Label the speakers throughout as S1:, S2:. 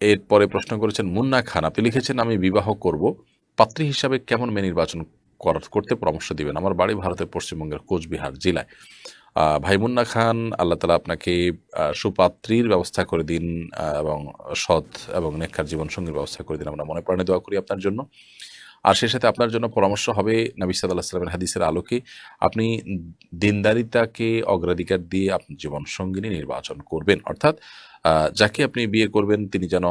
S1: এরপরে প্রশ্ন করেছেন, মুন্না খান, আপনি লিখেছেন, আমি বিবাহ করব। পাত্রী হিসাবে কেমন মেয়ে নির্বাচন করতে পরামর্শ দিবেন? আমার বাড়ি ভারতের পশ্চিমবঙ্গের কোচবিহার জেলায়। ভাই মুন্না খান, আল্লাহ তালা আপনাকে সুপাত্রীর ব্যবস্থা করে দিন এবং সৎ এবং নেককার জীবনসঙ্গীর ব্যবস্থা করে দিন। আমরা মনে প্রাণে দোয়া করি আপনার জন্য। আর সেই সাথে আপনার জন্য পরামর্শ হবে নবী আল্লাহ সাল্লামের হাদিসের আলোকে। আপনি দিনদারিতাকে অগ্রাধিকার দিয়ে আপনি জীবনসঙ্গিনী নির্বাচন করবেন। অর্থাৎ যাকে আপনি বিয়ে করবেন, তিনি যেন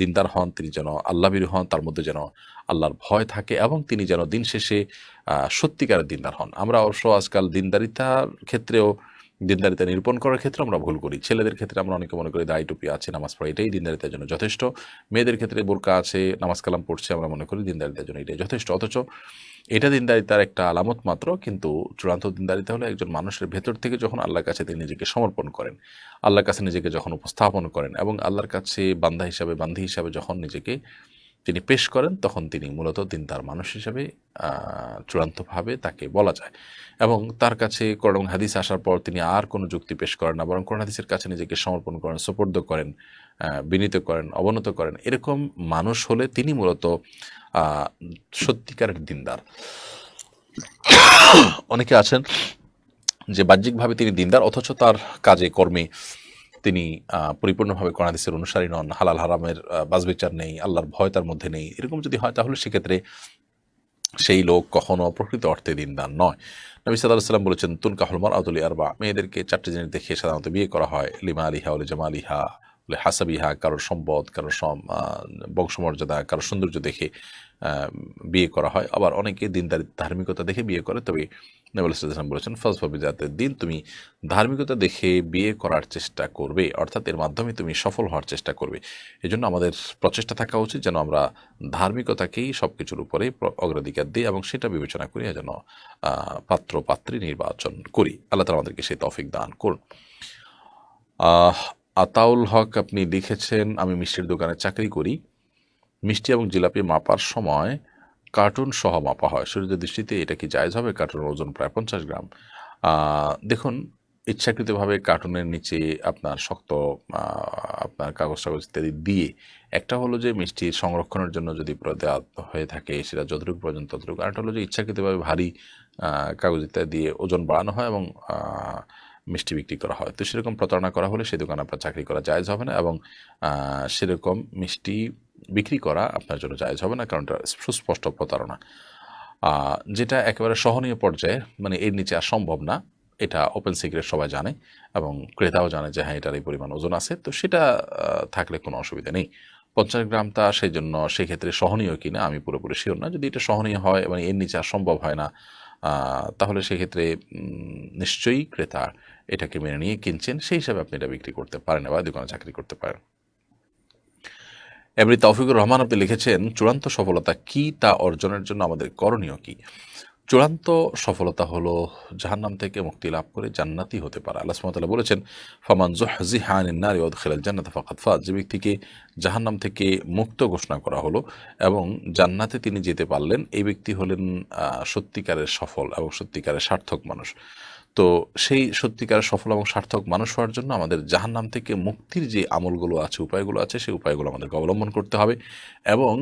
S1: দিনদার হন, তিনি যেন আল্লাহবীর হন, তার মধ্যে যেন আল্লাহর ভয় থাকে এবং তিনি যেন দিন শেষে সত্যিকারের দিনদার হন। আমরা অবশ্য আজকাল দিনদারিতার ক্ষেত্রেও, দিনদারিতা নিরূপণ করার ক্ষেত্রে আমরা ভুল করি। ছেলেদের ক্ষেত্রে আমরা অনেকে মনে করি দায় টুপি আছে, নামাজ পড়া, এটাই দিনদারিতার জন্য যথেষ্ট। মেয়েদের ক্ষেত্রে বোরকা আছে, নামাজ কালাম পড়ছে, আমরা মনে করি দিনদারিতার জন্য এটাই যথেষ্ট। অথচ এটা দিনদারিতার একটা আলামত মাত্র, কিন্তু চূড়ান্ত দিনদারিতা হলো একজন মানুষের ভেতর থেকে যখন আল্লাহর কাছে তিনি নিজেকে সমর্পণ করেন। আল্লাহর কাছে নিজেকে যখন উপস্থাপন করেন এবং আল্লাহর কাছে বান্ধা হিসাবে বান্ধি হিসাবে যখন নিজেকে তিনি পেশ করেন, তখন তিনি মূলত দিনদার মানুষ হিসাবে চূড়ান্তভাবে তাকে বলা যায়। এবং তার কাছে কোরআন হাদিস আসার পর তিনি আর কোনো যুক্তি পেশ করেন না, বরং কোরআন হাদিসের কাছে নিজেকে সমর্পণ করেন, সোপর্দ করেন বিনীত করেন, অবনত করেন। এরকম মানুষ হলে তিনি মূলত সত্যিকারের দিনদার। অনেকে আছেন যে বাহ্যিকভাবে তিনি দিনদার, অথচ তার কাজে কর্মে তিনি পরিপূর্ণভাবে কর্ণাদিসের অনুসারী নন। হালাল হারামের বাজবিচার নেই, আল্লাহর ভয় তার মধ্যে নেই। এরকম যদি হয়, তাহলে সেক্ষেত্রে সেই লোক কখনো প্রকৃত অর্থে দিনদার নয়। নবী সাল্লাম বলেছেন তুন কাহলমার আদুলি আরবা মেয়েদেরকে চারটি জিনিস দেখে সাধারণত বিয়ে করা হয়। লিমা আলিহা ওলে জামা আলিহা। হাসাবিহা কারোর সম্পদ আহ, বংশমর্যাদা কারোর সৌন্দর্য দেখে বিয়ে করা হয়। আবার অনেকে দিনদারি ধার্মিকতা দেখে বিয়ে করে। তবে নবুল ইসলাম বলেছেন ফসফবি জাতের দিন তুমি ধার্মিকতা দেখে বিয়ে করার চেষ্টা করবে অর্থাৎ এর মাধ্যমে তুমি সফল হওয়ার চেষ্টা করবে। এজন্য আমাদের প্রচেষ্টা থাকা উচিত যেন আমরা ধার্মিকতাকেই সব কিছুর উপরে প্র- অগ্রাধিকার দিই এবং সেটা বিবেচনা করি যেন পাত্র পাত্রী নির্বাচন করি। আল্লাহ তালা আমাদেরকে সেই তৌফিক দান করুন। আতাউল হক আপনি লিখেছেন, আমি মিষ্টির দোকানে চাকরি করি। মিষ্টি এবং জিলাপি মাপার সময় কার্টুন সহ মাপা হয়। শরীরের দৃষ্টিতে এটা কি জায়জ হবে? কার্টুনের ওজন প্রায় পঞ্চাশ গ্রাম। দেখুন, ইচ্ছাকৃতভাবে কার্টুনের নিচে আপনার শক্ত আপনার কাগজ টাগজ ইত্যাদি দিয়ে, একটা হলো যে মিষ্টি সংরক্ষণের জন্য যদি দেওয়া হয়ে থাকে, সেটা যতটুকু প্রয়োজন ততটুকু। আরেকটা হলো যে ইচ্ছাকৃতভাবে ভারী কাগজ ইত্যাদি দিয়ে ওজন বাড়ানো হয় এবং মিষ্টি বিক্রি করা হয়। তো সেরকম প্রতারণা করা হলে সেই দোকানে আপনার চাকরি করা জায়জ হবে না এবং সেরকম মিষ্টি বিক্রি করা আপনার জন্য জায়জ হবে না কারণ এটা সুস্পষ্ট প্রতারণা। যেটা একেবারে সহনীয় পর্যায়ে মানে এর নিচে আর সম্ভব না, এটা ওপেন সিক্রেট সবাই জানে এবং ক্রেতাও জানে যে হ্যাঁ এটার এই পরিমাণ ওজন আছে। তো সেটা থাকলে কোনো অসুবিধা নেই। পঞ্চাশ গ্রামটা সেই জন্য সেক্ষেত্রে সহনীয় কিনা আমি পুরোপুরি শিওর না। যদি এটা সহনীয় হয় এবং এর নিচে আর সম্ভব হয় না তাহলে সেক্ষেত্রে নিশ্চয়ই ক্রেতা এটাকে মেনে নিয়ে কিনছেন, সেই হিসাবে আপনি এটা বিক্রি করতে পারেন বা দোকানে চাকরি করতে পারেন। এমনি তৌফিকুর রহমান, আপনি লিখেছেন, চূড়ান্ত সফলতা কি তা অর্জনের জন্য আমাদের করণীয় কি? চূড়ান্ত সফলতা হলো জাহান্নাম থেকে মুক্তি লাভ করে জান্নাতি হতে পারে। আল্লাহ সুবহানাহু বলেছেন, ফামান জুহজিহা হান ইন্নার খেলাল জান্নাত ফাকাত ফাজ। যে ব্যক্তিকে জাহান্নাম থেকে মুক্ত ঘোষণা করা হলো এবং জান্নাতে তিনি যেতে পারলেন, এই ব্যক্তি হলেন সত্যিকারের সফল এবং সত্যিকারের সার্থক মানুষ। তো সেই সত্যিকারের সফল এবং সার্থক মানুষ হওয়ার জন্য আমাদের জাহান্নাম থেকে মুক্তির যে আমলগুলো আছে, উপায়গুলো আছে, সেই উপায়গুলো আমাদেরকে অবলম্বন করতে হবে এবং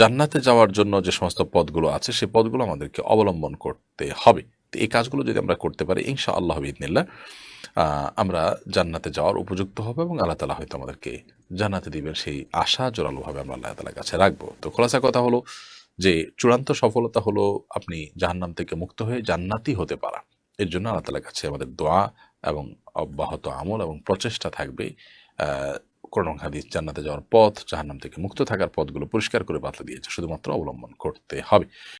S1: জান্নাতে যাওয়ার জন্য যে সমস্ত পদগুলো আছে, সেই পদগুলো আমাদেরকে অবলম্বন করতে হবে। তো এই কাজগুলো যদি আমরা করতে পারি ইনশা আল্লাহ ইদনিল্লাহ আমরা জান্নাতে যাওয়ার উপযুক্ত হবে এবং আল্লাহ তালা হয়তো আমাদেরকে জান্নাতে দিবেন সেই আশা জোরালোভাবে আমরা আল্লাহ তালার কাছে রাখব। তো খোলাসা কথা হলো যে চূড়ান্ত সফলতা হলো আপনি জাহান্নাম থেকে মুক্ত হয়ে জান্নাতি হতে পারা। এর জন্য আল্লাহ তালার কাছে আমাদের দোয়া এবং অব্যাহত আমল এবং প্রচেষ্টা থাকবে। করোনা হাদিস জান্নাতে যাওয়ার পথ, জাহান্নাম থেকে মুক্ত থাকার পথগুলো পরিষ্কার করে বাতলে দিয়েছে। শুধুমাত্র অবলম্বন করতে হবে।